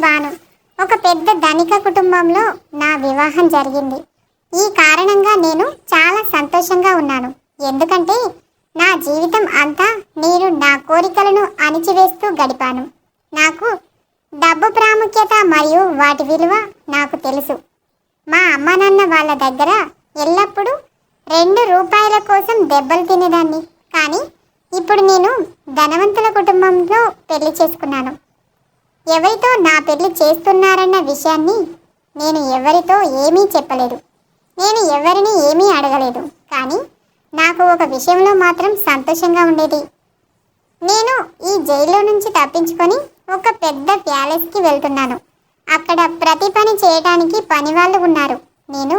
భాను ఒక పెద్ద ధనిక కుటుంబంలో నా వివాహం జరిగింది. ఈ కారణంగా నేను చాలా సంతోషంగా ఉన్నాను. ఎందుకంటే నా జీవితం అంతా నేను నా కోరికలను అణిచివేస్తూ గడిపాను. నాకు డబ్బు ప్రాముఖ్యత మరియు వాటి విలువ నాకు తెలుసు. మా అమ్మ నాన్న వాళ్ళ దగ్గర ఎల్లప్పుడూ రెండు రూపాయల కోసం దెబ్బలు తినేదాన్ని. కానీ ఇప్పుడు నేను ధనవంతుల కుటుంబంలో పెళ్ళి చేసుకున్నాను. ఎవరితో నా పెళ్ళి చేస్తున్నారన్న విషయాన్ని నేను ఎవరితో ఏమీ చెప్పలేదు. నేను ఎవరిని ఏమీ అడగలేదు. కానీ నాకు ఒక విషయంలో మాత్రం సంతోషంగా ఉండేది. నేను ఈ జైల్లో నుంచి తప్పించుకొని ఒక పెద్ద ప్యాలెస్కి వెళ్తున్నాను. అక్కడ ప్రతి పని చేయడానికి పని వాళ్ళు ఉన్నారు. నేను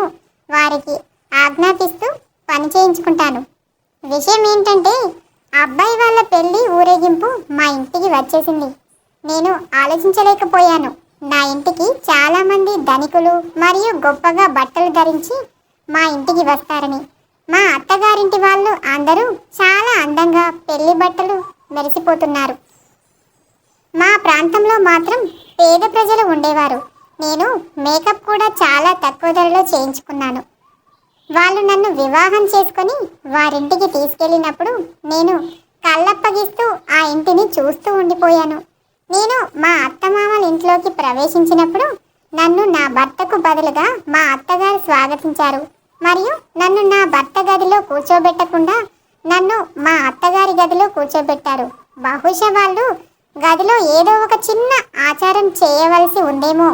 వారికి ఆజ్ఞాపిస్తూ పని చేయించుకుంటాను. విషయం ఏంటంటే అబ్బాయి వాళ్ళ పెళ్ళి ఊరేగింపు మా ఇంటికి వచ్చేసింది నేను ఆలోచించలేకపోయాను నా ఇంటికి చాలామంది ధనికులు మరియు గొప్పగా బట్టలు ధరించి మా ఇంటికి వస్తారని. మా అత్తగారింటి వాళ్ళు అందరూ చాలా అందంగా పెళ్ళి బట్టలు మెరిసిపోతున్నారు. మా ప్రాంతంలో మాత్రం పేద ప్రజలు ఉండేవారు. నేను మేకప్ కూడా చాలా తక్కువ ధరలో చేయించుకున్నాను. వాళ్ళు నన్ను వివాహం చేసుకొని వారింటికి తీసుకెళ్ళినప్పుడు నేను కళ్ళప్పగిస్తూ ఆ ఇంటిని చూస్తూ ఉండిపోయాను. నేను మా అత్తమామల ఇంట్లోకి ప్రవేశించినప్పుడు నన్ను నా భర్తకు బదులుగా మా అత్తగారు స్వాగతించారు. మరియు నన్ను నా భర్త గదిలో కూర్చోబెట్టకుండా నన్ను మా అత్తగారి గదిలో కూర్చోబెట్టారు. బహుశా వాళ్ళు గదిలో ఏదో ఒక చిన్న ఆచారం చేయవలసి ఉందేమో.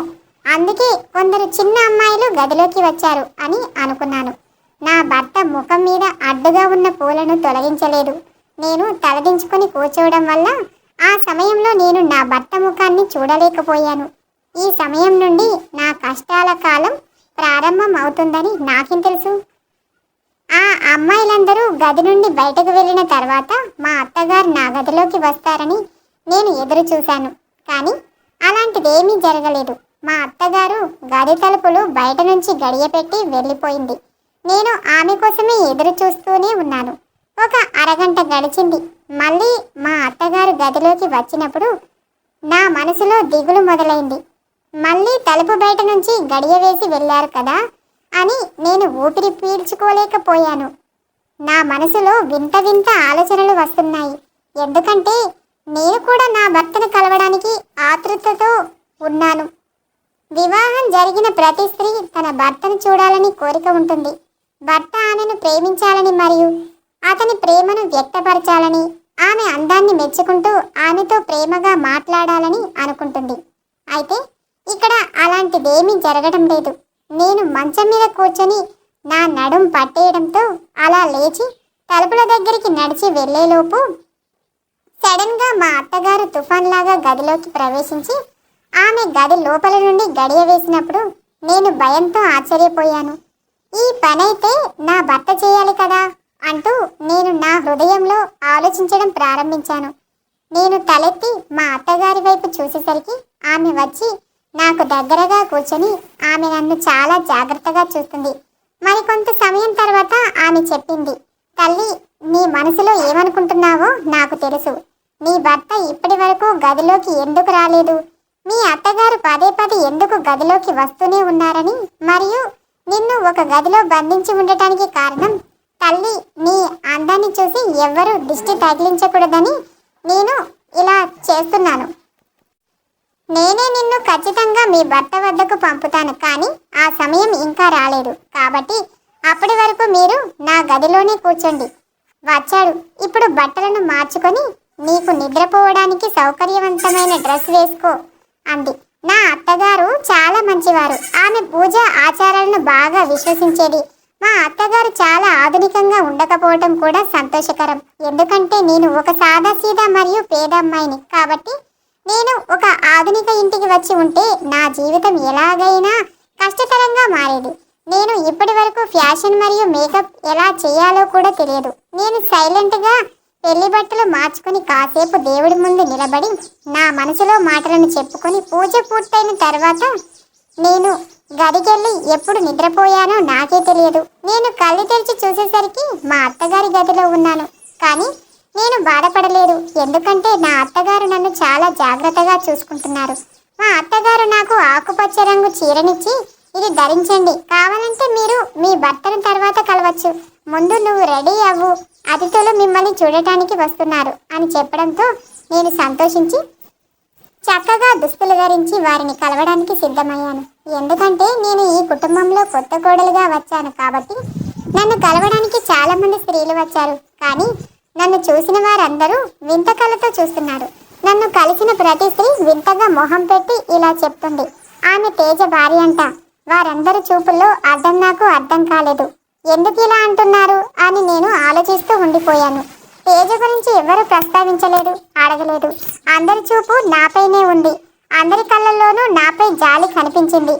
అందుకే కొందరు చిన్న అమ్మాయిలు గదిలోకి వచ్చారు అని అనుకున్నాను. నా భర్త ముఖం మీద అడ్డుగా ఉన్న పూలను తొలగించలేదు. నేను తలదించుకొని కూర్చోవడం వల్ల ఆ సమయంలో నేను నా భర్త ముఖాన్ని చూడలేకపోయాను. ఈ సమయం నుండి నా కష్టాల కాలం ప్రారంభం అవుతుందని నాకేం తెలుసు? ఆ అమ్మాయిలందరూ గది నుండి బయటకు వెళ్ళిన తర్వాత మా అత్తగారు నా గదిలోకి వస్తారని నేను ఎదురు చూశాను. కానీ అలాంటిదేమీ జరగలేదు. మా అత్తగారు గది తలుపులు బయట నుంచి గడియపెట్టి వెళ్ళిపోయింది. నేను ఆమె కోసమే ఎదురు చూస్తూనే ఉన్నాను. ఒక అరగంట గడిచింది. మళ్ళీ మా అత్తగారు గదిలోకి వచ్చినప్పుడు నా మనసులో దిగులు మొదలైంది. మళ్ళీ తలుపు బయట నుంచి గడియ వేసి వెళ్ళారు కదా అని నేను ఊపిరి పీల్చుకోలేకపోయాను. నా మనసులో వింత వింత ఆలోచనలు వస్తున్నాయి. ఎందుకంటే నేను కూడా నా భర్తను కలవడానికి ఆతృతతో ఉన్నాను. వివాహం జరిగిన ప్రతి స్త్రీ తన భర్తను చూడాలని కోరిక ఉంటుంది. భర్త ఆమెను ప్రేమించాలని మరియు అతని ప్రేమను వ్యక్తపరచాలని ఆమె అందాన్ని మెచ్చుకుంటూ ఆమెతో ప్రేమగా మాట్లాడాలని అనుకుంటుంది. అయితే ఇక్కడ అలాంటిదేమీ జరగడం లేదు. నేను మంచం మీద కూర్చొని నా నడుం పట్టేయడంతో అలా లేచి తలుపుల దగ్గరికి నడిచి వెళ్ళేలోపు సడన్గా మా అత్తగారు తుఫాన్ లాగా గదిలోకి ప్రవేశించి ఆమె గది లోపల నుండి గడియ వేసినప్పుడు నేను భయంతో ఆశ్చర్యపోయాను. ఈ పనైతే నా భర్త చేయాలి కదా అంటూ నేను నా హృదయంలో ఆలోచించడం ప్రారంభించాను. నేను తలెత్తి మా అత్తగారి వైపు చూసేసరికి ఆమె వచ్చి నాకు దగ్గరగా కూర్చొని ఆమె నన్ను చాలా జాగ్రత్తగా చూస్తుంది. మరికొంత సమయం తర్వాత ఆమె చెప్పింది తల్లి నీ మనసులో ఏమనుకుంటున్నావో నాకు తెలుసు. నీ భర్త ఇప్పటి వరకు గదిలోకి ఎందుకు రాలేదు? మీ అత్తగారు పదే పదే ఎందుకు గదిలోకి వస్తూనే ఉన్నారని మరియు నిన్ను ఒక గదిలో బంధించి ఉండటానికి కారణం? తల్లి నీ అందాన్ని చూసి ఎవ్వరూ దిష్టి తగిలించకూడదని నేను ఇలా చేస్తున్నాను. నేనే నిన్ను ఖచ్చితంగా మీ భర్త వద్దకు పంపుతాను కానీ ఆ సమయం ఇంకా రాలేదు. కాబట్టి అప్పటి వరకు మీరు నా గదిలోనే కూర్చోండి. వచ్చాడు. ఇప్పుడు బట్టలను మార్చుకొని నీకు నిద్రపోవడానికి సౌకర్యవంతమైన డ్రెస్ వేసుకో అంది. నా అత్తగారు చాలా మంచివారు. ఆమె పూజ ఆచారాలను బాగా విశ్వసించేది. మా అత్తగారు చాలా ఆధునికంగా ఉండకపోవటం కూడా సంతోషకరం. ఎందుకంటే నేను ఒక సాదాసీదా మరియు పేద అమ్మాయిని. కాబట్టి నేను ఒక ఆధునిక ఇంటికి వచ్చి ఉంటే నా జీవితం ఎలాగైనా కష్టతరంగా మారేది. నేను ఇప్పటి వరకు ఫ్యాషన్ మరియు మేకప్ ఎలా చేయాలో కూడా తెలియదు. నేను సైలెంట్గా పెళ్ళి బట్టలు మార్చుకొని కాసేపు దేవుడి ముందు నిలబడి నా మనసులో మాటలను చెప్పుకొని పూజ పూర్తయిన తర్వాత నేను గదికెళ్ళి ఎప్పుడు నిద్రపోయానో నాకే తెలియదు. నేను కళ్ళు తెరిచి చూసేసరికి మా అత్తగారి గదిలో ఉన్నాను. కానీ నేను బాధపడలేదు. ఎందుకంటే నా అత్తగారు నన్ను చాలా జాగ్రత్తగా చూసుకుంటున్నారు. మా అత్తగారు నాకు ఆకుపచ్చ రంగు చీరనిచ్చి ఇది ధరించండి. కావాలంటే మీరు మీ భర్తను తర్వాత కలవచ్చు. ముందు నువ్వు రెడీ అవ్వు. అతిథులు మిమ్మల్ని చూడటానికి వస్తున్నారు అని చెప్పడంతో నేను సంతోషించి చక్కగా దుస్తులు ధరించి వారిని కలవడానికి సిద్ధమయ్యాను. ఎందుకంటే నేను ఈ కుటుంబంలో కొత్త కోడలుగా వచ్చాను కాబట్టి నన్ను కలవడానికి చాలామంది స్త్రీలు వచ్చారు. కానీ నన్ను చూసిన వారందరూ వింత కళతో చూస్తున్నారు. నన్ను కలిసిన ప్రతి స్త్రీ వింతగా మొహం పెట్టి ఇలా చెప్తుంది. ఆమె తేజ భార్య అంట. వారందరి చూపుల్లో అర్థం నాకు అర్థం కాలేదు. ఎందుకు ఇలా అంటున్నారు? అని నేను ఆలోచిస్తూ ఉండిపోయాను. తేజ గురించి ఎవరు ప్రస్తావించలేదు అడగలేదు. అందరి చూపు నాపైనే ఉంది. అందరి కళ్ళల్లోనూ నాపై జాలి కనిపించింది.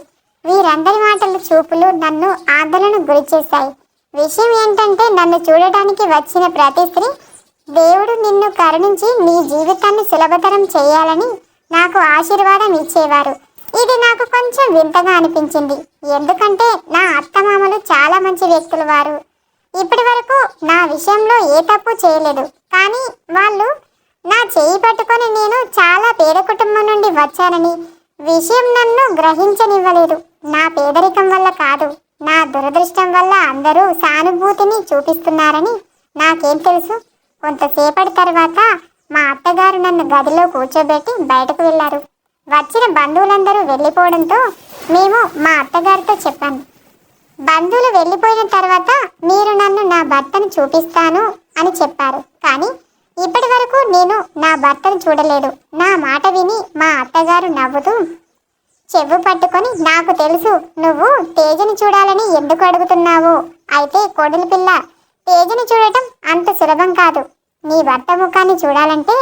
వీరందరి మాటలు చూపులు నన్ను ఆందోళన గురి చేశాయి విషయం ఏంటంటే నన్ను చూడటానికి వచ్చిన ప్రతి స్త్రీ దేవుడు నిన్ను కరుణించి నీ జీవితాన్ని సులభతరం చేయాలని నాకు ఆశీర్వాదం ఇచ్చేవారు. ఇది నాకు కొంచెం వింతగా అనిపించింది. ఎందుకంటే నా అత్తమామలు చాలా మంచి వ్యక్తులు వారు. ఇప్పటి వరకు నా విషయంలో ఏ తప్పు చేయలేదు. కానీ వాళ్ళు నా చేయి పట్టుకొని నేను చాలా పేద కుటుంబం నుండి వచ్చానని విషయం నన్ను గ్రహించనివ్వలేదు. నా పేదరికం వల్ల కాదు. నా దురదృష్టం వల్ల అందరూ సానుభూతిని చూపిస్తున్నారని నాకేం తెలుసు. కొంతసేపటి తర్వాత మా అత్తగారు నన్ను గదిలో కూర్చోబెట్టి బయటకు వెళ్ళారు. వచ్చిన బంధువులందరూ వెళ్ళిపోవడంతో మేము మా అత్తగారితో చెప్పాను. బంధువులు వెళ్ళిపోయిన తర్వాత మీరు నన్ను నా భర్తను చూపిస్తాను అని చెప్పారు. కానీ ఇప్పటి వరకు నేను నా భర్తను చూడలేదు. నా మాట విని మా అత్తగారు నవ్వుతూ చెవు పట్టుకొని నాకు తెలుసు నువ్వు తేజని చూడాలని ఎందుకు అడుగుతున్నావు? అయితే కొడులు పిల్ల తేజని చూడటం అంత సులభం కాదు. నీ భర్త ముఖాన్ని చూడాలంటే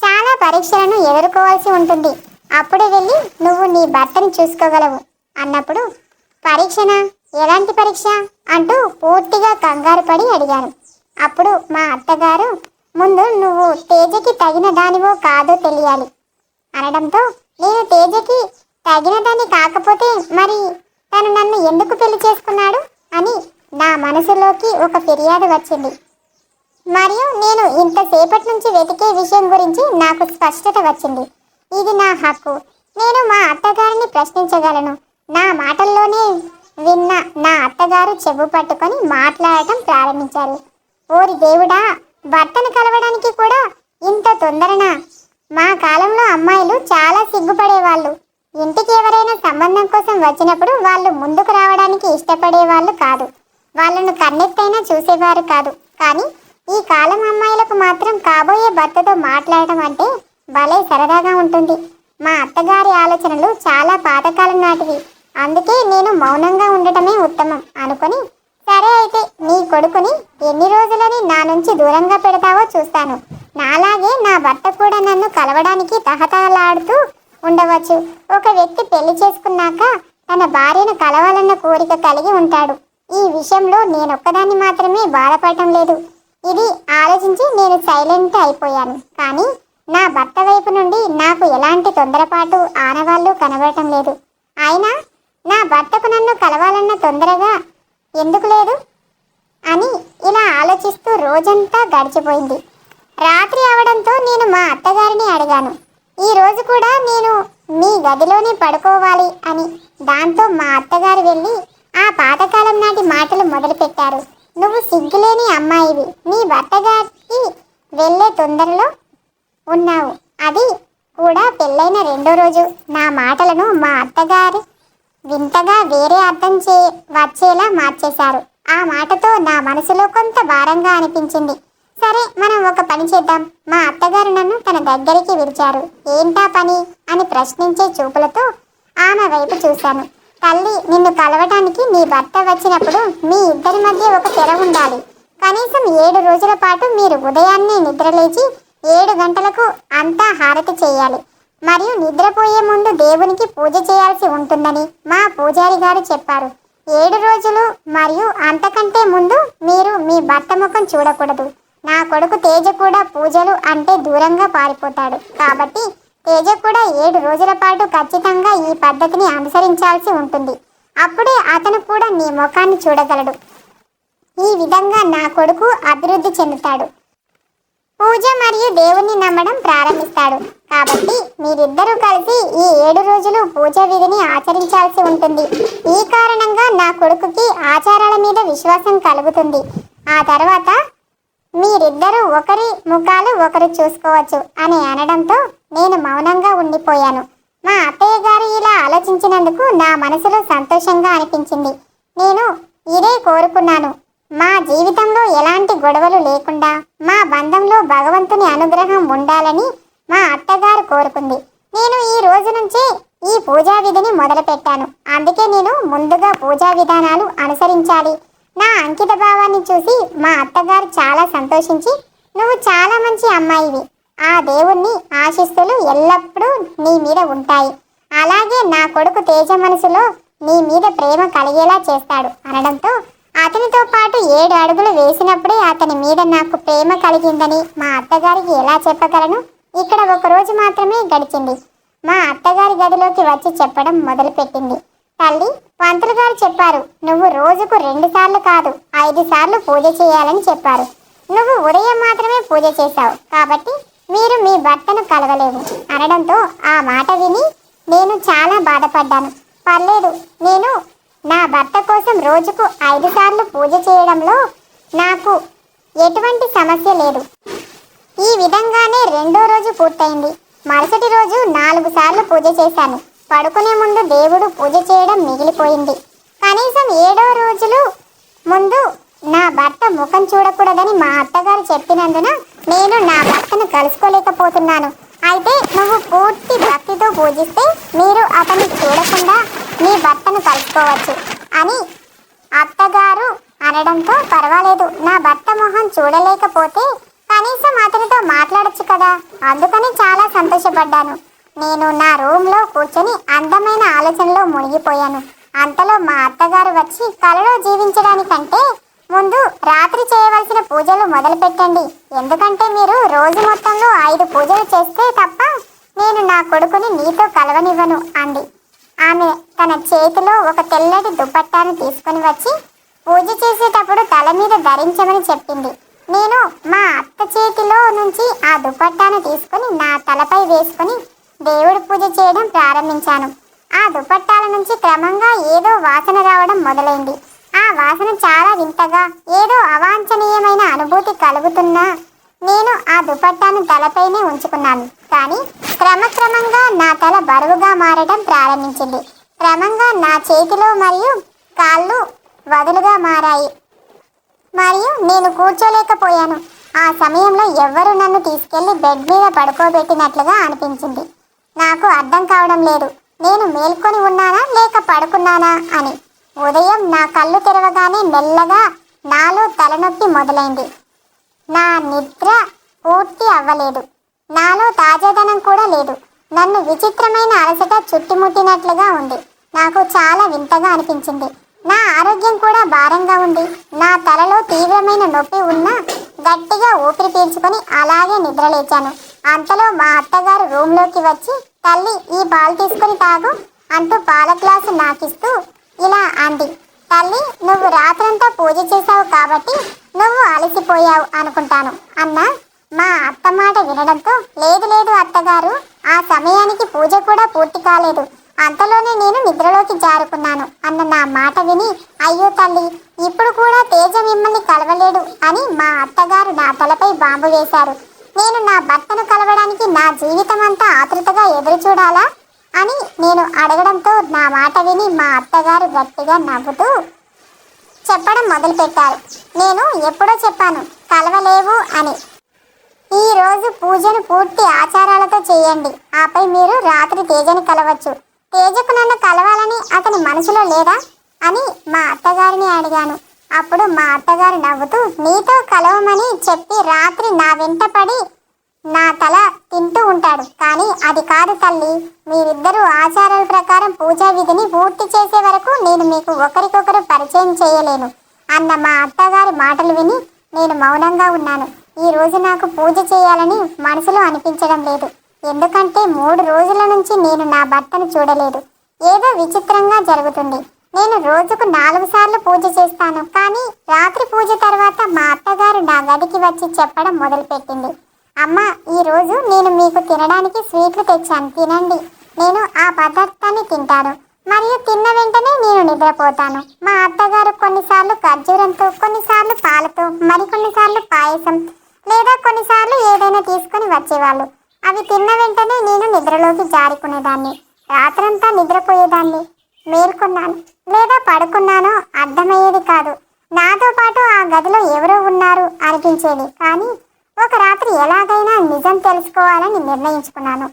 చాలా పరీక్షలను ఎదుర్కోవాల్సి ఉంటుంది. అప్పుడే వెళ్ళి నువ్వు నీ భర్తని చూసుకోగలవు. అన్నప్పుడు పరీక్షన? ఎలాంటి పరీక్ష? అంటూ పూర్తిగా కంగారు పడి అడిగాను. అప్పుడు మా అత్తగారు ముందు నువ్వు తేజకి తగిన దానివో కాదో తెలియాలి. అనడంతో నేను తేజకి తగినదాన్ని కాకపోతే మరి తను నన్ను ఎందుకు పెళ్ళి చేసుకున్నాడు అని నా మనసులోకి ఒక ఫిర్యాదు వచ్చింది. మరియు నేను ఇంతసేపటి నుంచి వెతికే విషయం గురించి నాకు స్పష్టత వచ్చింది. ఇది నా హక్కు. నేను మా అత్తగారిని ప్రశ్నించగలను. నా మాటల్లోనే విన్న నా అత్తగారు చెవు పట్టుకొని మాట్లాడటం ప్రారంభించారు. ఓరి దేవుడా! భర్తను కలవడానికి కూడా ఇంత తొందరనా? మా కాలంలో అమ్మాయిలు చాలా సిగ్గుపడేవాళ్ళు. ఇంటికి ఎవరైనా సంబంధం కోసం వచ్చినప్పుడు వాళ్ళు ముందుకు రావడానికి ఇష్టపడే వాళ్ళు కాదు. వాళ్ళను కన్నెత్తైనా చూసేవారు కాదు. కానీ ఈ కాలం అమ్మాయిలకు మాత్రం కాబోయే భర్తతో మాట్లాడటం అంటే భలే సరదాగా ఉంటుంది. మా అత్తగారి ఆలోచనలు చాలా పాతకాలం నాటివి. అందుకే నేను మౌనంగా ఉండటమే ఉత్తమం అనుకొని సరే అయితే నీ కొడుకుని ఎన్ని రోజులని నా నుంచి దూరంగా పెడతావో చూస్తాను. నాలాగే నా భర్త కూడా నన్ను కలవడానికి తహతహలాడుతూ ఉండవచ్చు. ఒక వ్యక్తి పెళ్ళి చేసుకున్నాక తన భార్యను కలవాలన్న కోరిక కలిగి ఉంటాడు. ఈ విషయంలో నేనొక్కదాన్ని మాత్రమే బాధపడటం లేదు. ఇది ఆలోచించి నేను సైలెంట్ అయిపోయాను. కానీ నా భర్త వైపు నుండి నాకు ఎలాంటి తొందరపాటు ఆనవాళ్ళు కనబడటం లేదు. అయినా నా భర్తకు నన్ను కలవాలన్న తొందరగా ఎందుకు లేదు? అని ఇలా ఆలోచిస్తూ రోజంతా గడిచిపోయింది. రాత్రి అవడంతో నేను మా అత్తగారిని అడిగాను. ఈ రోజు కూడా నేను మీ గదిలోనే పడుకోవాలి అని. దాంతో మా అత్తగారు వెళ్ళి ఆ పాతకాలం నాటి మాటలు మొదలుపెట్టారు. నువ్వు సిగ్గులేని అమ్మాయివి. నీ భర్తగారికి వెళ్ళే తొందరలో ఉన్నావు. అది కూడా పెళ్ళైన రెండో రోజు. నా మాటలను మా అత్తగారు వింతగా వేరే అర్థం చే వచ్చేలా మార్చేశారు. ఆ మాటతో నా మనసులో కొంత భారంగా అనిపించింది. సరే మనం ఒక పని చేద్దాం. మా అత్తగారు నన్ను తన దగ్గరికి పిలిచారు ఏంటా పని? అని ప్రశ్నించే చూపులతో ఆమె వైపు చూశాను. తల్లి నిన్ను కలవటానికి నీ భర్త వచ్చినప్పుడు మీ ఇద్దరి మధ్య ఒక తెర ఉండాలి. కనీసం ఏడు రోజుల పాటు మీరు ఉదయాన్నే నిద్రలేచి ఏడు గంటలకు అంతా హారతి చేయాలి. మరియు నిద్రపోయే ముందు దేవునికి పూజ చేయాల్సి ఉంటుందని మా పూజారి గారు చెప్పారు. ఏడు రోజులు మరియు అంతకంటే ముందు మీరు మీ భర్త ముఖం చూడకూడదు. నా కొడుకు తేజ కూడా పూజలు అంటే దూరంగా పారిపోతాడు. కాబట్టి తేజ కూడా ఏడు రోజుల పాటు ఖచ్చితంగా ఈ పద్ధతిని అనుసరించాల్సి ఉంటుంది. అప్పుడే అతను కూడా నీ ముఖాన్ని చూడగలడు. ఈ విధంగా నా కొడుకు అభివృద్ధి చెందుతాడు. పూజ మరియు దేవుణ్ణి నమ్మడం ప్రారంభిస్తాడు. కాబట్టి మీరిద్దరూ కలిసి ఈ ఏడు రోజులు పూజ విధిని ఆచరించాల్సి ఉంటుంది. ఈ కారణంగా నా కొడుకుకి ఆచారాల మీద విశ్వాసం కలుగుతుంది. ఆ తర్వాత మీరిద్దరూ ఒకరి ముఖాలు ఒకరు చూసుకోవచ్చు అని అనడంతో నేను మౌనంగా ఉండిపోయాను. మా అత్తయ్య గారు ఇలా ఆలోచించినందుకు నా మనసులో సంతోషంగా అనిపించింది. నేను ఇదే కోరుకున్నాను. మా జీవితంలో ఎలాంటి గొడవలు లేకుండా మా బంధంలో భగవంతుని అనుగ్రహం ఉండాలని మా అత్తగారు కోరుకుంది. నేను ఈ రోజు నుంచి ఈ పూజా విధిని మొదలుపెట్టాను. అందుకే నేను ముందుగా పూజా విధానాలు అనుసరించాలి. నా అంకిత భావాన్ని చూసి మా అత్తగారు చాలా సంతోషించి నువ్వు చాలా మంచి అమ్మాయివి. ఆ దేవుణ్ణి ఆశిస్తులు ఎల్లప్పుడూ నీ మీద ఉంటాయి. అలాగే నా కొడుకు తేజ మనసులో నీ మీద ప్రేమ కలిగేలా చేస్తాడు అనడంతో అతనితో పాటు ఏడు అడుగులు వేసినప్పుడే అతని మీద నాకు ప్రేమ కలిగిందని మా అత్తగారికి ఎలా చెప్పగలను? ఇక్కడ ఒక రోజు మాత్రమే గడిచింది. మా అత్తగారి గదిలోకి వచ్చి చెప్పడం మొదలుపెట్టింది. తల్లి పంతులు గారు చెప్పారు నువ్వు రోజుకు రెండు సార్లు కాదు ఐదు సార్లు పూజ చేయాలని చెప్పారు. నువ్వు ఉదయం మాత్రమే పూజ చేశావు. కాబట్టి మీరు మీ భర్తను కలవలేవు. అనడంతో ఆ మాట విని నేను చాలా బాధపడ్డాను. పర్లేదు నేను నా భర్త కోసం రోజుకు ఐదు సార్లు పూజ చేయడంలో నాకు ఎటువంటి సమస్య లేదు. ఈ విధంగానే రెండో రోజు పూర్తయింది. మరుసటి రోజు నాలుగు సార్లు పూజ చేశాను. పడుకునే ముందు దేవుడు పూజ చేయడం మిగిలిపోయింది. కనీసం ఏడో రోజులు ముందు నా భర్త ముఖం చూడకూడదని మా అత్తగారు చెప్పినందున నేను నా భర్తను కలుసుకోలేకపోతున్నాను. అయితే నువ్వు పూర్తి భక్తితో పూజిస్తే మీరు అతన్ని చూడకుండా మీ భర్తను కలుసుకోవచ్చు అని అత్తగారు అనడంతో పర్వాలేదు. నా భర్త మొహం చూడలేకపోతే కనీసం అతనితో మాట్లాడొచ్చు కదా. అందుకని చాలా సంతోషపడ్డాను. నేను నా రూమ్లో కూర్చొని అందమైన ఆలోచనలో మునిగిపోయాను. అంతలో మా అత్తగారు వచ్చి కలలో జీవించడానికంటే ముందు రాత్రి చేయవలసిన పూజలు మొదలుపెట్టండి. ఎందుకంటే మీరు రోజు మొత్తంలో ఐదు పూజలు చేస్తే తప్ప నేను నా కొడుకుని నీతో కలవనివ్వను అంది. ఆమె తన చేతిలో ఒక తెల్లటి దుపట్టాను తీసుకొని వచ్చి పూజ చేసేటప్పుడు తల మీద ధరించమని చెప్పింది. నేను మా అత్త చేతిలో నుంచి ఆ దుపట్టాను తీసుకొని నా తలపై వేసుకొని దేవుడి పూజ చేయడం ప్రారంభించాను. ఆ దుపట్టాల నుంచి క్రమంగా ఏదో వాసన రావడం మొదలైంది. ఆ వాసన చాలా వింతగా ఏదో అవాంఛనీయమైన అనుభూతి కలుగుతున్నా నేను ఆ దుపట్టాను తలపైనే ఉంచుకున్నాను. కానీ క్రమక్రమంగా నా తల బరువుగా మారడం ప్రారంభించింది. క్రమంగా నా చేతిలో మరియు కాళ్ళు వదులుగా మారాయి. మరియు నేను కూర్చోలేకపోయాను. ఆ సమయంలో ఎవ్వరు నన్ను తీసుకెళ్ళి బెడ్ మీద పడుకోబెట్టినట్లుగా అనిపించింది. నాకు అర్థం కావడం లేదు. నేను మేల్కొని ఉన్నానా లేక పడుకున్నానా అని. ఉదయం నా కళ్ళు తెరవగానే మెల్లగా నాలో తలనొప్పి మొదలైంది. నా నిద్ర పూర్తి అవ్వలేదు. నాలో తాజాదనం కూడా లేదు. నన్ను విచిత్రమైన అలసట చుట్టుముట్టినట్లుగా ఉంది. నాకు చాలా వింతగా అనిపించింది. నా ఆరోగ్యం కూడా భారంగా ఉంది. నా తలలో తీవ్రమైన నొప్పి ఉన్నా గట్టిగా ఊపిరి పీల్చుకొని అలాగే నిద్రలేచాను. అంతలో మా అత్తగారు రూమ్లోకి వచ్చి తల్లి ఈ బాల్ తీసుకుని తాగు అంటూ పాల గ్లాసు నాకిస్తూ ఇలా అంది తల్లి నువ్వు రాత్రంతా పూజ చేశావు కాబట్టి నువ్వు అలసిపోయావు అనుకుంటాను. అన్న మా అత్త మాట వినడంతో లేదు లేదు అత్తగారు ఆ సమయానికి పూజ కూడా పూర్తి కాలేదు. అంతలోనే నేను నిద్రలోకి జారుకున్నాను. అన్న నా మాట విని అయ్యో తల్లి ఇప్పుడు కూడా తేజ మిమ్మల్ని కలవలేడు అని మా అత్తగారు నా తలపై బాంబు వేశారు. నేను నా భర్తను కలవడానికి నా జీవితం అంతా ఆతృతగా ఎదురు చూడాలా అని నేను అడగడంతో నా మాట విని మా అత్తగారు గట్టిగా నవ్వుతూ చెప్పడం మొదలుపెట్టారు. నేను ఎప్పుడో చెప్పాను కలవలేవు అని. ఈ రోజు పూజను పూర్తి ఆచారాలతో చేయండి. ఆపై మీరు రాత్రి తేజని కలవచ్చు. తేజకు నన్ను కలవాలని అతని మనసులో లేదా? అని మా అత్తగారిని అడిగాను. అప్పుడు మా అత్తగారు నవ్వుతూ నీతో కలవమని చెప్పి రాత్రి నా వెంట పడి నా తల తింటూ ఉంటాడు. కానీ అది కాదు తల్లి. మీరిద్దరూ ఆచారాల ప్రకారం పూజా విధిని పూర్తి చేసే వరకు నేను మీకు ఒకరికొకరు పరిచయం చేయలేను. అన్న మా అత్తగారి మాటలు విని నేను మౌనంగా ఉన్నాను. ఈ రోజు నాకు పూజ చేయాలని మనసులో అనిపించడం లేదు. ఎందుకంటే మూడు రోజుల నుంచి నేను నా భర్తను చూడలేదు. ఏదో విచిత్రంగా జరుగుతుంది. నేను రోజుకు నాలుగు సార్లు పూజ చేస్తాను కానీ రాత్రి పూజ తర్వాత మా అత్తగారు నా గదికి వచ్చి చెప్పడం మొదలుపెట్టింది. అమ్మ ఈరోజు నేను మీకు తినడానికి స్వీట్లు తెచ్చాను తినండి. నేను ఆ పదార్థాన్ని తింటాను మరియు తిన్న వెంటనే నేను నిద్రపోతాను. మా అత్తగారు కొన్నిసార్లు ఖర్జూరంతో కొన్నిసార్లు పాలతో మరికొన్నిసార్లు పాయసం లేదా కొన్నిసార్లు ఏదైనా తీసుకొని వచ్చేవాళ్ళు. అవి తిన్న వెంటనే నేను నిద్రలోకి జారుకునేదాన్ని. రాత్రంతా నిద్రపోయేదాన్ని. మేల్కొన్నాను. లేదా పడుకున్నానో అర్థమయ్యేది కాదు. నాతో పాటు ఆ గదిలో ఎవరో ఉన్నారు అనిపించేది. కానీ ఒక రాత్రి ఎలాగైనా నిజం తెలుసుకోవాలని నిర్ణయించుకున్నాను.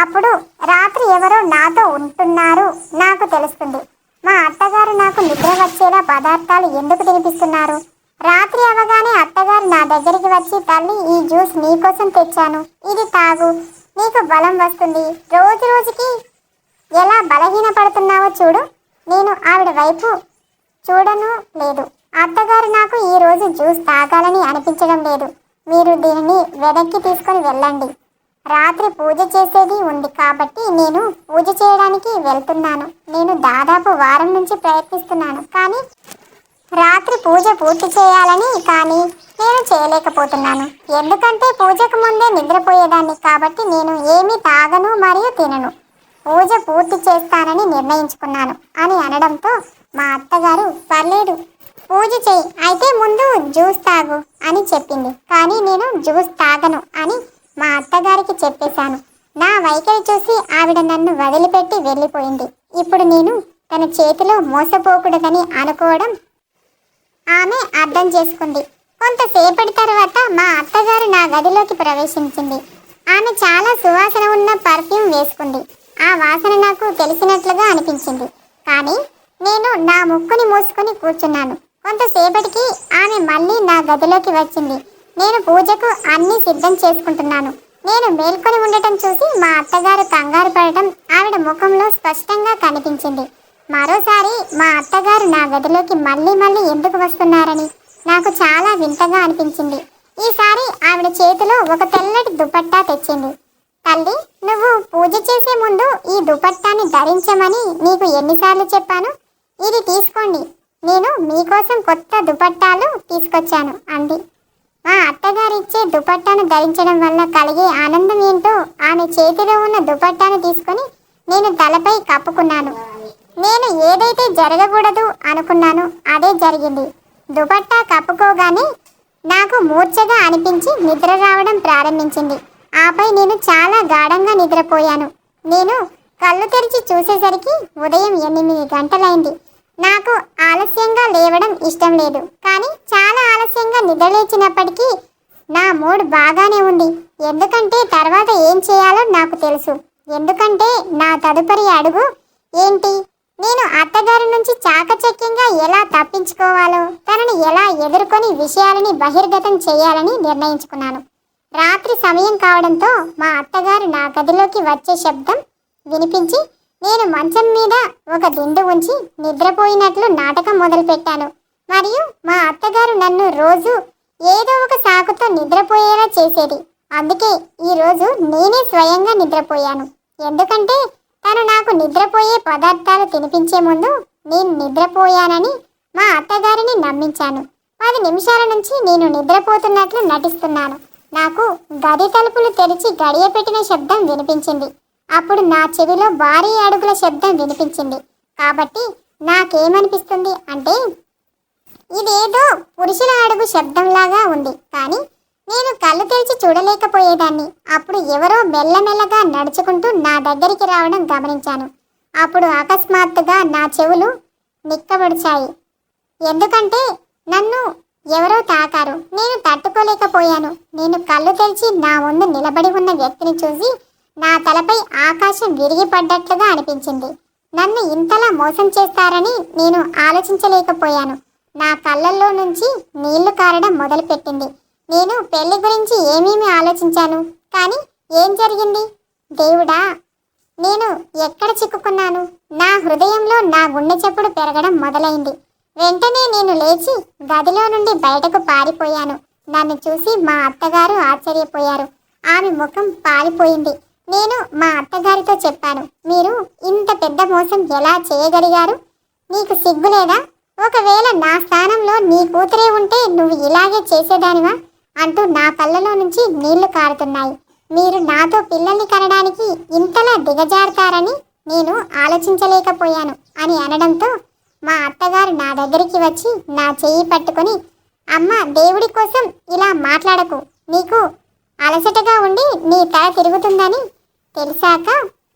అప్పుడు రాత్రి ఎవరో నాతో ఉంటున్నారు నాకు తెలుస్తుంది. మా అత్తగారు నాకు నిద్ర వచ్చేలా పదార్థాలు ఎందుకు తినిపిస్తున్నారు? రాత్రి అవగానే అత్తగారు నా దగ్గరికి వచ్చి తల్లి ఈ జ్యూస్ నీకోసం తెచ్చాను. ఇది తాగు. నీకు బలం వస్తుంది. రోజు రోజుకి ఎలా బలహీనపడుతున్నావో చూడు. నేను ఆవిడ వైపు చూడను లేదు. అత్తగారు నాకు ఈరోజు జ్యూస్ తాగాలని అనిపించడం లేదు. మీరు దీనిని వెనక్కి తీసుకొని వెళ్ళండి. రాత్రి పూజ చేసేది ఉంది కాబట్టి నేను పూజ చేయడానికి వెళ్తున్నాను. నేను దాదాపు వారం నుంచి ప్రయత్నిస్తున్నాను. కానీ రాత్రి పూజ పూర్తి చేయాలని కానీ నేను చేయలేకపోతున్నాను. ఎందుకంటే పూజకు ముందే నిద్రపోయేదాన్ని కాబట్టి నేను ఏమీ తాగను మరియు తినను. పూజ పూర్తి చేస్తానని నిర్ణయించుకున్నాను అని అనడంతో మా అత్తగారు పర్లేదు పూజ చేయి అయితే ముందు జ్యూస్ తాగు అని చెప్పింది. కానీ నేను జ్యూస్ తాగను అని మా అత్తగారికి చెప్పేశాను. నా వైఖరి చూసి ఆవిడ నన్ను వదిలిపెట్టి వెళ్ళిపోయింది. ఇప్పుడు నేను తన చేతిలో మోసపోకూడదని అనుకోవడం ఆమె అర్థం చేసుకుంది. కొంతసేపటి తర్వాత మా అత్తగారు నా గదిలోకి ప్రవేశించింది. ఆమె చాలా సువాసన ఉన్న పర్ఫ్యూమ్ వేసుకుంది. ఆ వాసన నాకు తెలిసినట్లుగా అనిపించింది. కానీ నేను నా ముక్కుని మూసుకొని కూర్చున్నాను. కొంతసేపటికి ఆమె మళ్ళీ నా గదిలోకి వచ్చింది. నేను పూజకు అన్ని సిద్ధం చేసుకుంటున్నాను. నేను మేల్కొని ఉండటం చూసి మా అత్తగారు కంగారు పడటం ఆవిడ ముఖంలో స్పష్టంగా కనిపించింది. మరోసారి మా అత్తగారు నా గదిలోకి మళ్ళీ మళ్ళీ ఎందుకు వస్తున్నారని నాకు చాలా వింతగా అనిపించింది. ఈసారి ఆవిడ చేతిలో ఒక తెల్లటి దుపట్టా తెచ్చింది. తల్లి నువ్వు పూజ చేసే ముందు ఈ దుపట్టాని ధరించమని నీకు ఎన్నిసార్లు చెప్పాను. ఇది తీసుకోండి. నేను మీకోసం కొత్త దుపట్టాలు తీసుకొచ్చాను అంది. మా అత్తగారిచ్చే దుపట్టాను ధరించడం వల్ల కలిగే ఆనందం ఏంటో ఆమె చేతిలో ఉన్న దుపట్టాను తీసుకొని నేను తలపై కప్పుకున్నాను. నేను ఏదైతే జరగకూడదు అనుకున్నాను అదే జరిగింది. దుపట్టా కప్పుకోగానే నాకు మూర్ఛగా అనిపించి నిద్ర రావడం ప్రారంభించింది. ఆపై నేను చాలా గాఢంగా నిద్రపోయాను. నేను కళ్ళు తెరిచి చూసేసరికి ఉదయం ఎనిమిది గంటలైంది. నాకు ఆలస్యంగా లేవడం ఇష్టం లేదు. కానీ చాలా ఆలస్యంగా నిద్రలేచినప్పటికీ నా మూడ్ బాగానే ఉంది. ఎందుకంటే తర్వాత ఏం చేయాలో నాకు తెలుసు. ఎందుకంటే నా తదుపరి అడుగు ఏంటి? నేను అత్తగారి నుంచి చాకచక్యంగా ఎలా తప్పించుకోవాలో తనని ఎలా ఎదుర్కొని విషయాలని బహిర్గతం చేయాలని నిర్ణయించుకున్నాను. రాత్రి సమయం కావడంతో మా అత్తగారు నా గదిలోకి వచ్చే శబ్దం వినిపించి నేను మంచం మీద ఒక దిండు ఉంచి నిద్రపోయినట్లు నాటకం మొదలుపెట్టాను. మరియు మా అత్తగారు నన్ను రోజు ఏదో ఒక సాకుతో నిద్రపోయేలా చేసేది. అందుకే ఈరోజు నేనే స్వయంగా నిద్రపోయాను. ఎందుకంటే తను నాకు నిద్రపోయే పదార్థాలు తినిపించే ముందు నేను నిద్రపోయానని మా అత్తగారిని నమ్మించాను. పది నిమిషాల నుంచి నేను నిద్రపోతున్నట్లు నటిస్తున్నాను. నాకు గది తలుపులు తెరిచి గడియ పెట్టిన శబ్దం వినిపించింది. అప్పుడు నా చెవిలో భారీ అడుగుల శబ్దం వినిపించింది. కాబట్టి నాకేమనిపిస్తుంది అంటే ఇదేదో పురుషుల అడుగు శబ్దంలాగా ఉంది. కానీ నేను కళ్ళు తెరిచి చూడలేకపోయేదాన్ని. అప్పుడు ఎవరో మెల్లమెల్లగా నడుచుకుంటూ నా దగ్గరికి రావడం గమనించాను. అప్పుడు అకస్మాత్తుగా నా చెవులు నిక్కబడిచాయి. ఎందుకంటే నన్ను ఎవరో తాకారు. నేను తట్టుకోలేకపోయాను. నేను కళ్ళు తెరిచి నా ముందు నిలబడి ఉన్న వ్యక్తిని చూసి నా తలపై ఆకాశం విరిగిపడ్డట్లుగా అనిపించింది. నన్ను ఇంతలా మోసం చేస్తారని నేను ఆలోచించలేకపోయాను. నా కళ్ళల్లో నుంచి నీళ్ళు కారడం మొదలుపెట్టింది. నేను పెళ్ళి గురించి ఏమేమి ఆలోచించాను? కానీ ఏం జరిగింది? దేవుడా నేను ఎక్కడ చిక్కుకున్నాను? నా హృదయంలో నా గుండె చప్పుడు పెరగడం మొదలైంది. వెంటనే నేను లేచి గదిలో నుండి బయటకు పారిపోయాను. నన్ను చూసి మా అత్తగారు ఆశ్చర్యపోయారు. ఆమె ముఖం పాలిపోయింది. నేను మా అత్తగారితో చెప్పాను మీరు ఇంత పెద్ద మోసం ఎలా చేయగలిగారు? నీకు సిగ్గులేదా ఒకవేళ నా స్థానంలో నీ కూతురే ఉంటే నువ్వు ఇలాగే చేసేదానివా? అంటూ నా కళ్ళలో నుంచి నీళ్ళు కారుతున్నాయి. మీరు నాతో పిల్లల్ని కనడానికి ఇంతలా దిగజారుతారని నేను ఆలోచించలేకపోయాను అని అనడంతో మా అత్తగారు నా దగ్గరికి వచ్చి నా చెయ్యి పట్టుకొని అమ్మ దేవుడి కోసం ఇలా మాట్లాడకు. నీకు అలసటగా ఉండి నీ తల తిరుగుతుందని తెలిసాక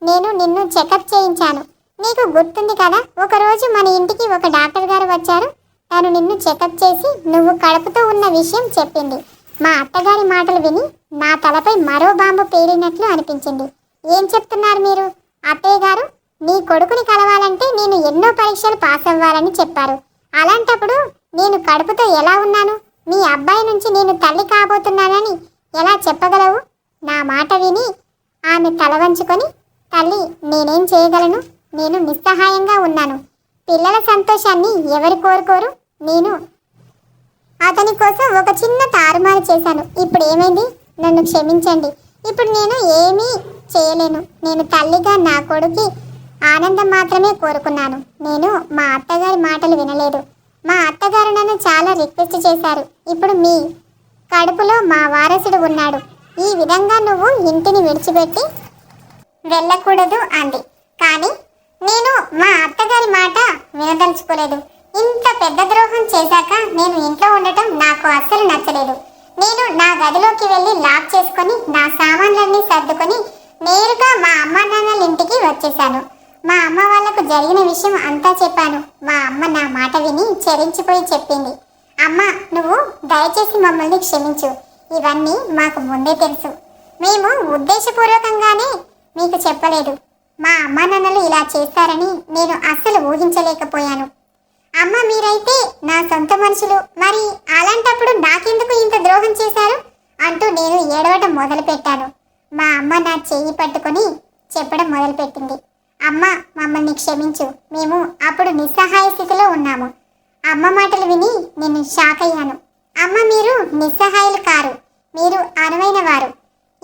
నేను నిన్ను చెకప్ చేయించాను. నీకు గుర్తుంది కదా ఒకరోజు మన ఇంటికి ఒక డాక్టర్ గారు వచ్చారు. తను నిన్ను చెకప్ చేసి నువ్వు కడుపుతో ఉన్న విషయం చెప్పింది. మా అత్తగారి మాటలు విని నా తలపై మరో బాంబు పేలినట్లు అనిపించింది. ఏం చెప్తున్నారు మీరు? అత్తయ్య గారు నీ కొడుకుని కలవాలంటే నేను ఎన్నో పరీక్షలు పాస్ అవ్వాలని చెప్పారు. అలాంటప్పుడు నేను కడుపుతో ఎలా ఉన్నాను? మీ అబ్బాయి నుంచి నేను తల్లి కాబోతున్నానని ఎలా చెప్పగలవు? నా మాట విని ఆమె తల వంచుకొని తల్లి నేనేం చేయగలను? నేను నిస్సహాయంగా ఉన్నాను. పిల్లల సంతోషాన్ని ఎవరు కోరుకోరు? నేను అతని కోసం ఒక చిన్న తారుమారు చేశాను. ఇప్పుడు ఏమైంది? నన్ను క్షమించండి. ఇప్పుడు నేను ఏమీ చేయలేను. నేను తల్లిగా నా కొడుకు ఆనందం మాత్రమే కోరుకున్నాను. నేను మా అత్తగారి మాటలు వినలేదు. మా అత్తగారు నన్ను చాలా రిక్వెస్ట్ చేశారు. ఇప్పుడు మీ కడుపులో మా వారసుడు ఉన్నాడు. ఈ విధంగా నువ్వు ఇంటిని విడిచిపెట్టి వెళ్ళకూడదు అంది. కానీ నేను మా అత్తగారి మాట వినదలుచుకోలేదు. ఇంత పెద్ద ద్రోహం చేశాక నేను ఇంట్లో ఉండటం నాకు అస్సలు నచ్చలేదు. నేను నా గదిలోకి వెళ్ళి లాక్ చేసుకొని నా సామాన్లన్నీ సర్దుకొని నేరుగా మా అమ్మ నాన్నల ఇంటికి వచ్చేశాను. మా అమ్మ వాళ్ళకు జరిగిన విషయం అంతా చెప్పాను. మా అమ్మ నా మాట విని చెరించిపోయి చెప్పింది. అమ్మ నువ్వు దయచేసి మమ్మల్ని క్షమించు. ఇవన్నీ మాకు ముందే తెలుసు. మేము ఉద్దేశపూర్వకంగానే మీకు చెప్పలేదు. మా అమ్మ నాన్నలు ఇలా చేస్తారని నేను అస్సలు ఊహించలేకపోయాను. అమ్మ మీరైతే నా సొంత మనుషులు. మరి అలాంటప్పుడు నాకెందుకు ఇంత ద్రోహం చేశారు? అంటూ నేను ఏడవటం మొదలుపెట్టాను. మా అమ్మ నా చేయి పట్టుకొని చెప్పడం మొదలుపెట్టింది. అమ్మ మమ్మల్ని క్షమించు. మేము అప్పుడు నిస్సహాయ స్థితిలో ఉన్నాము. అమ్మ మాటలు విని నేను షాక్ అయ్యాను. అమ్మ మీరు నిస్సహాయులు కారు. మీరు అనువైన వారు.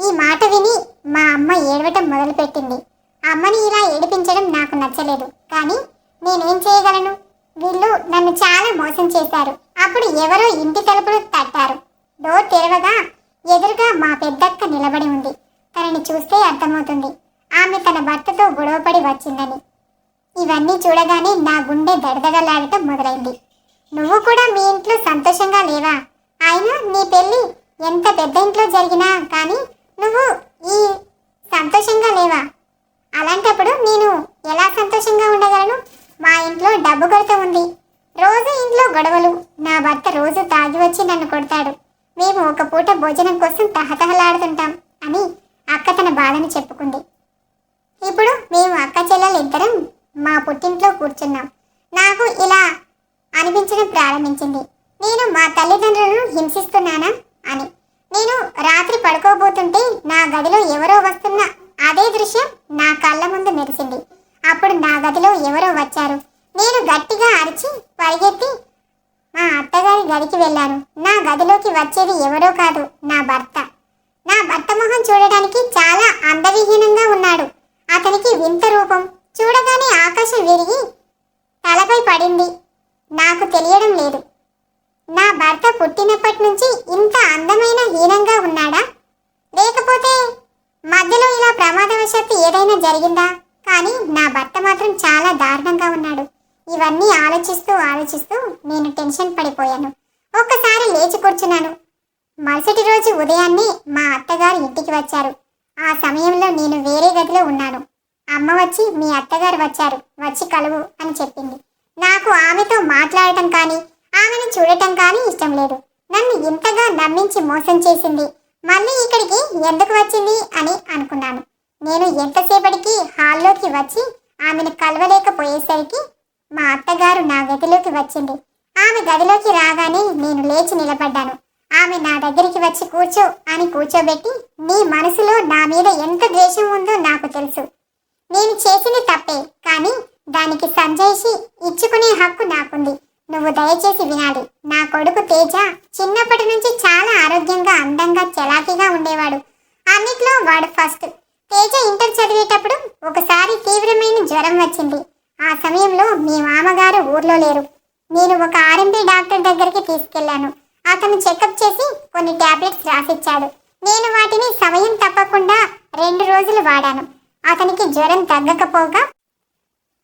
ఈ మాట విని మా అమ్మ ఏడవటం మొదలుపెట్టింది. అమ్మని ఇలా ఏడిపించడం నాకు నచ్చలేదు. కానీ నేనేం చేయగలను? వీళ్ళు నన్ను చాలా మోసం చేశారు. అప్పుడు ఎవరో ఇంటి తలుపులు తట్టారు. డోర్ తెరవగా ఎదురుగా మా పెద్దక్క నిలబడి ఉంది. తనని చూస్తే అర్థమవుతుంది. ఆమె తన భర్తతో గొడవపడి వచ్చిందని. ఇవన్నీ చూడగానే నా గుండె దడదడలాడటం మొదలైంది. నువ్వు కూడా మీ ఇంట్లో సంతోషంగా లేవా? అయినా నీ పెళ్ళి ఎంత పెద్ద ఇంట్లో జరిగినా కానీ నువ్వు ఈ సంతోషంగా లేవా? అలాంటప్పుడు నేను ఎలా సంతోషంగా ఉండగలను? మా ఇంట్లో డబ్బు కొరత ఉంది. రోజు ఇంట్లో గొడవలు. నా భర్త రోజు తాగి వచ్చి నన్ను కొడతాడు. మేము ఒక పూట భోజనం కోసం తహతహలాడుతుంటాం అని అక్క తన బాధను చెప్పుకుంది. ఇప్పుడు మేము అక్క చెల్లెలు ఇద్దరం మా పుట్టింట్లో కూర్చున్నాం. నాకు ఇలా అనిపించడం ప్రారంభించింది. నేను మా తల్లిదండ్రులను హింసిస్తున్నానా అని. నేను రాత్రి పడుకోబోతుంటే నా గదిలో ఎవరో వస్తున్న అదే దృశ్యం నా కళ్ళ ముందు మెరిసింది. అప్పుడు నా గదిలో ఎవరో వచ్చారు. నేను గట్టిగా అరిచి పరిగెత్తి మా అత్తగారి గదికి వెళ్ళాను. నా గదిలోకి వచ్చేది ఎవరో కాదు నా భర్త. నా భర్త మొహం చూడడానికి చాలా అందవిహీనంగా ఉన్నాడు. అతనికి వింత రూపం. చూడగానే ఆకాశం విరిగి తలపై పడింది. నాకు తెలియడం లేదు. నా భర్త పుట్టినప్పటి నుంచి ఇంత అందమైన హీనంగా ఉన్నాడా? లేకపోతే మధ్యలో ఇలా ప్రమాదవశాత్తు ఏదైనా జరిగిందా? కానీ నా భర్త మాత్రం చాలా దారుణంగా ఉన్నాడు. ఇవన్నీ ఆలోచిస్తూ ఆలోచిస్తూ నేను టెన్షన్ పడిపోయాను. ఒక్కసారి లేచి కూర్చున్నాను. మరుసటి రోజు ఉదయాన్నే మా అత్తగారు ఇంటికి వచ్చారు. ఆ సమయంలో నేను వేరే గదిలో ఉన్నాను. అమ్మ వచ్చి మీ అత్తగారు వచ్చారు. వచ్చి కలువు అని చెప్పింది. నాకు ఆమెతో మాట్లాడటం కానీ ఆమెను చూడటం కానీ ఇష్టం లేదు. నన్ను ఇంతగా నమ్మించి మోసం చేసింది. మళ్ళీ ఇక్కడికి ఎందుకు వచ్చింది అని అనుకున్నాను. నేను ఎంతసేపటికి హాల్లోకి వచ్చి ఆమెను కలవలేకపోయేసరికి మా అత్తగారు నా గదిలోకి వచ్చింది. ఆమె గదిలోకి రాగానే నేను లేచి నిలబడ్డాను. ఆమె నా దగ్గరికి వచ్చి కూర్చో అని కూర్చోబెట్టి నీ మనసులో నా మీద ఎంత ద్వేషం ఉందో నాకు తెలుసు. నేను చేసింది తప్పే కానీ దానికి సంజయ్షి ఇచ్చుకునే హక్కు నాకుంది. నువ్వు దయచేసి వినాలి నా కొడుకు తేజ చిన్నప్పటి నుంచి చాలా ఆరోగ్యంగా అందంగా చలాకీగా ఉండేవాడు. అన్నిట్లో వాడు ఫస్ట్. తేజ ఇంటర్ చదివేటప్పుడు ఒకసారి తీవ్రమైన జ్వరం వచ్చింది. ఆ సమయంలో మీ మామగారు ఊర్లో లేరు. నేను ఒక ఆర్ఎంపీ డాక్టర్ దగ్గరికి తీసుకెళ్ళాను అతను చెకప్ చేసి కొన్ని ట్యాబ్లెట్స్ రాసిచ్చాడు. నేను వాటిని సమయం తప్పకుండా రెండు రోజులు వాడాను. అతనికి జ్వరం తగ్గకపోగా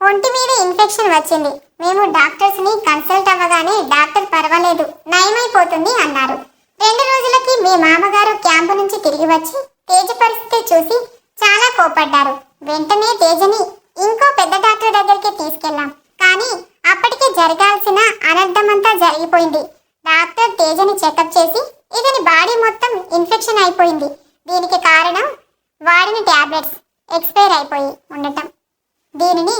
ఒంటి మీద ఇన్ఫెక్షన్ వచ్చింది. మేము డాక్టర్స్ని కన్సల్ట్ అవ్వగానే డాక్టర్ పర్వాలేదు నయమైపోతుంది అన్నారు. రెండు రోజులకి మీ మామగారు క్యాంపు నుంచి తిరిగి వచ్చి తేజ పరిస్థితి చూసి చాలా కోపడ్డారు వెంటనే తేజని ఇంకో పెద్ద డాక్టర్ దగ్గరికి తీసుకెళ్ళాం. కానీ అప్పటికే జరగాల్సిన అనర్థమంతా జరిగిపోయింది. డాక్టర్ తేజని చెకప్ చేసి ఇతని బాడీ మొత్తం ఇన్ఫెక్షన్ అయిపోయింది. దీనికి కారణం వాడిన ట్యాబ్లెట్స్ ఎక్స్పైర్ అయిపోయి ఉండటం. దీనిని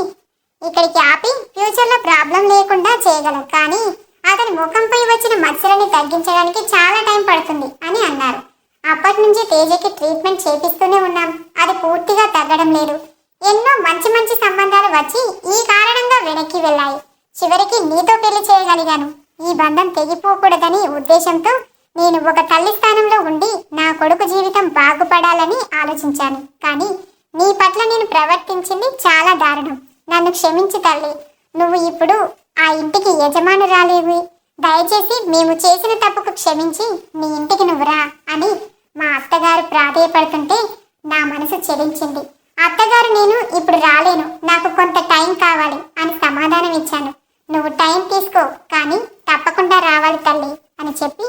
ఇక్కడికి ఆపి ఫ్యూచర్లో ప్రాబ్లం లేకుండా చేయగలం. కానీ అతని ముఖంపై వచ్చిన మచ్చలని తగ్గించడానికి చాలా టైం పడుతుంది అని అన్నారు. అప్పటి నుంచి తేజకి ట్రీట్మెంట్ చేపిస్తూనే ఉన్నాం. అది పూర్తిగా తగ్గడం లేదు. ఎన్నో మంచి మంచి సంబంధాలు వచ్చి ఈ కారణంగా వెనక్కి వెళ్ళాయి. చివరికి నీతో పెళ్ళి చేయగలిగాను. ఈ బంధం తెగిపోకూడదని ఉద్దేశంతో నేను ఒక తల్లి స్థానంలో ఉండి నా కొడుకు జీవితం బాగుపడాలని ఆలోచించాను. కానీ నీ పట్ల నేను ప్రవర్తించింది చాలా దారుణం. నన్ను క్షమించి తల్లి. నువ్వు ఇప్పుడు ఆ ఇంటికి యజమానురాలివి దయచేసి మేము చేసిన తప్పుకు క్షమించి నీ ఇంటికి నువ్వురా అని మా అత్తగారు ప్రాధేయపడుతుంటే నా మనసు చెలించింది. అత్తగారు నేను ఇప్పుడు రాలేను. నాకు కొంత టైం కావాలి అని సమాధానం ఇచ్చాను. నువ్వు టైం తీసుకో. కానీ తప్పకుండా రావాలి తల్లి అని చెప్పి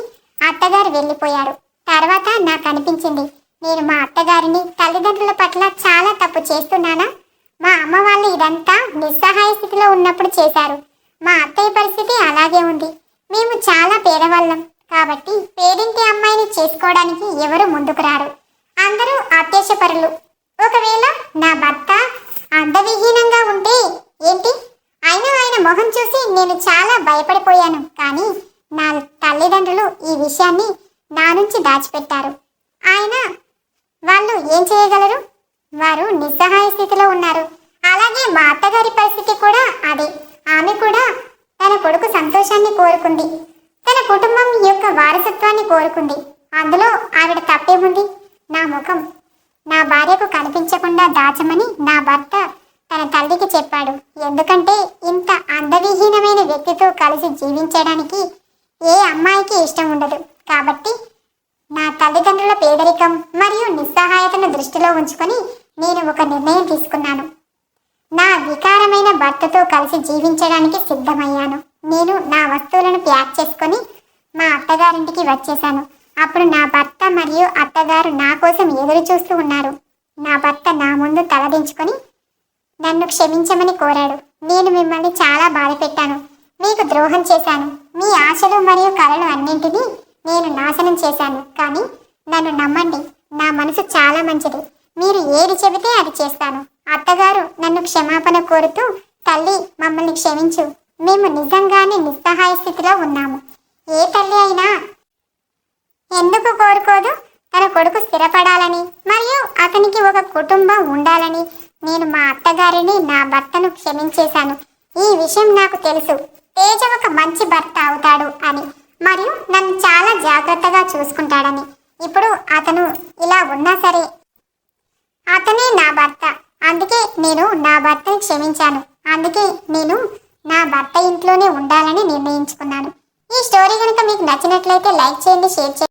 అత్తగారు వెళ్ళిపోయారు. తర్వాత నాకు అనిపించింది నేను మా అత్తగారిని తల్లిదండ్రుల పట్ల చాలా తప్పు చేస్తున్నానా? మా అమ్మ వాళ్ళు ఇదంతా నిస్సహాయ స్థితిలో ఉన్నప్పుడు చేశారు. మా అత్తయ్య పరిస్థితి అలాగే ఉంది. మేము చాలా పేదవాళ్ళం కాబట్టి పేదింటి అమ్మాయిని చేసుకోవడానికి ఎవరు ముందుకు రారు. అందరూ అత్యాశపరులు ఒకవేళ నా భర్త అందవిహీనంగా ఉంటే ఏంటి? అయినా ఆయన మొహం చూసి నేను చాలా భయపడిపోయాను. కానీ నా తల్లిదండ్రులు ఈ విషయాన్ని నా నుంచి దాచిపెట్టారు. ఆయన వాళ్ళు ఏం చేయగలరు? వారు నిస్సహాయ స్థితిలో ఉన్నారు. అలాగే మా అత్తగారి పరిస్థితి కూడా అదే. ఆమె కూడా తన కొడుకు సంతోషాన్ని కోరుకుంది. తన కుటుంబం యొక్క వారసత్వాన్ని కోరుకుంది. అందులో ఆవిడ తప్పేముంది నా ముఖం నా భార్యకు కనిపించకుండా దాచమని నా భర్త తన తల్లికి చెప్పాడు. ఎందుకంటే ఇంత అందవిహీనమైన వ్యక్తితో కలిసి జీవించడానికి ఏ అమ్మాయికి ఇష్టం ఉండదు. కాబట్టి నా తల్లిదండ్రుల పేదరికం మరియు నిస్సహాయతను దృష్టిలో ఉంచుకొని నేను ఒక నిర్ణయం తీసుకున్నాను. నా వికారమైన భర్తతో కలిసి జీవించడానికి సిద్ధమయ్యాను. నేను నా వస్తువులను ప్యాక్ చేసుకొని మా అత్తగారింటికి వచ్చేశాను. అప్పుడు నా భర్త మరియు అత్తగారు నా కోసం ఎదురు చూస్తూ ఉన్నారు. నా భర్త నా ముందు తలదించుకొని నన్ను క్షమించమని కోరాడు. నేను మిమ్మల్ని చాలా బాధ పెట్టాను మీకు ద్రోహం చేశాను. మీ ఆశలు మరియు కలలు అన్నింటినీ నేను నాశనం చేశాను. కానీ నన్ను నమ్మండి నా మనసు చాలా మంచిది. మీరు ఏది చెబితే అది చేస్తాను. అత్తగారు నన్ను క్షమాపణ కోరుతూ తల్లి మమ్మల్ని క్షమించు. మేము నిజంగానే నిస్సహాయ స్థితిలో ఉన్నాము. ఏ తల్లి అయినా ఎందుకు కోరుకోదు? తన కొడుకు స్థిరపడాలని మరియు అతనికి ఒక కుటుంబం ఉండాలని నేను మా అత్తగారిని నా భర్తను క్షమించేశాను. ఈ విషయం నాకు తెలుసు. తేజ ఒక మంచి భర్త అవుతాడు అని. మరియు నన్ను చాలా జాగ్రత్తగా చూసుకుంటాడని. ఇప్పుడు అతను ఇలా ఉన్నా సరే. అతనే నా భర్త. అందుకే నేను నా భర్తని క్షమించాను. అందుకే నేను నా భర్త ఇంట్లోనే ఉండాలని నిర్ణయించుకున్నాను. ఈ స్టోరీ కనుక మీకు నచ్చినట్లయితే లైక్ చేయండి షేర్ చేయండి.